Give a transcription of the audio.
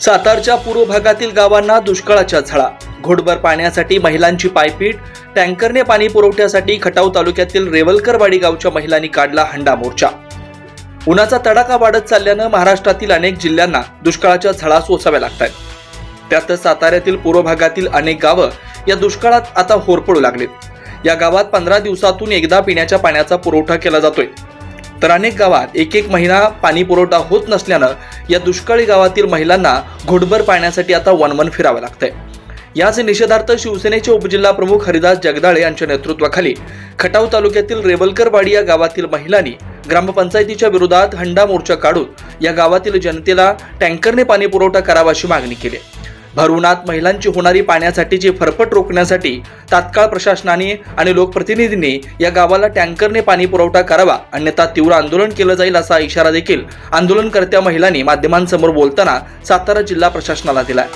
सातारच्या पूर्व भागातील गावांना दुष्काळाच्या झळा. घोटभर पाण्यासाठी महिलांची पायपीट टँकरने पाणी पुरवठ्यासाठी खटाव तालुक्यातील रेवलकरवाडी गावच्या महिलांनी काढला हंडा मोर्चा. उन्हाचा तडाखा वाढत चालल्यानं महाराष्ट्रातील अनेक जिल्ह्यांना दुष्काळाच्या झळा सोसाव्या लागत आहेत त्यातच साताऱ्यातील पूर्व भागातील अनेक गावं या दुष्काळात आता होरपळू लागलीत. या गावात पंधरा दिवसातून एकदा पिण्याच्या पाण्याचा पुरवठा केला जातोय. तर अनेक गावात एक एक महिना पाणी पुरवठा होत नसल्यानं या दुष्काळी गावातील महिलांना घोटभर पाण्यासाठी आता वनवन फिरावं लागतंय. याच निषेधार्थ शिवसेनेचे उपजिल्हा प्रमुख हरिदास जगदाळे यांच्या नेतृत्वाखाली खटाव तालुक्यातील रेवलकरवाडी या गावातील महिलांनी ग्रामपंचायतीच्या विरोधात हंडा मोर्चा काढून या गावातील जनतेला टँकरने पाणी पुरवठा करावा अशी मागणी केली भरवनात महिलांची होणारी पाण्यासाठीची फरफट रोखण्यासाठी तात्काळ प्रशासनाने आणि लोकप्रतिनिधींनी या गावाला टँकरने पाणी पुरवठा करावा अन्यथा तीव्र आंदोलन केलं जाईल असा इशारा देखील आंदोलनकर्त्या महिलांनी माध्यमांसमोर बोलताना सातारा जिल्हा प्रशासनाला दिलाय.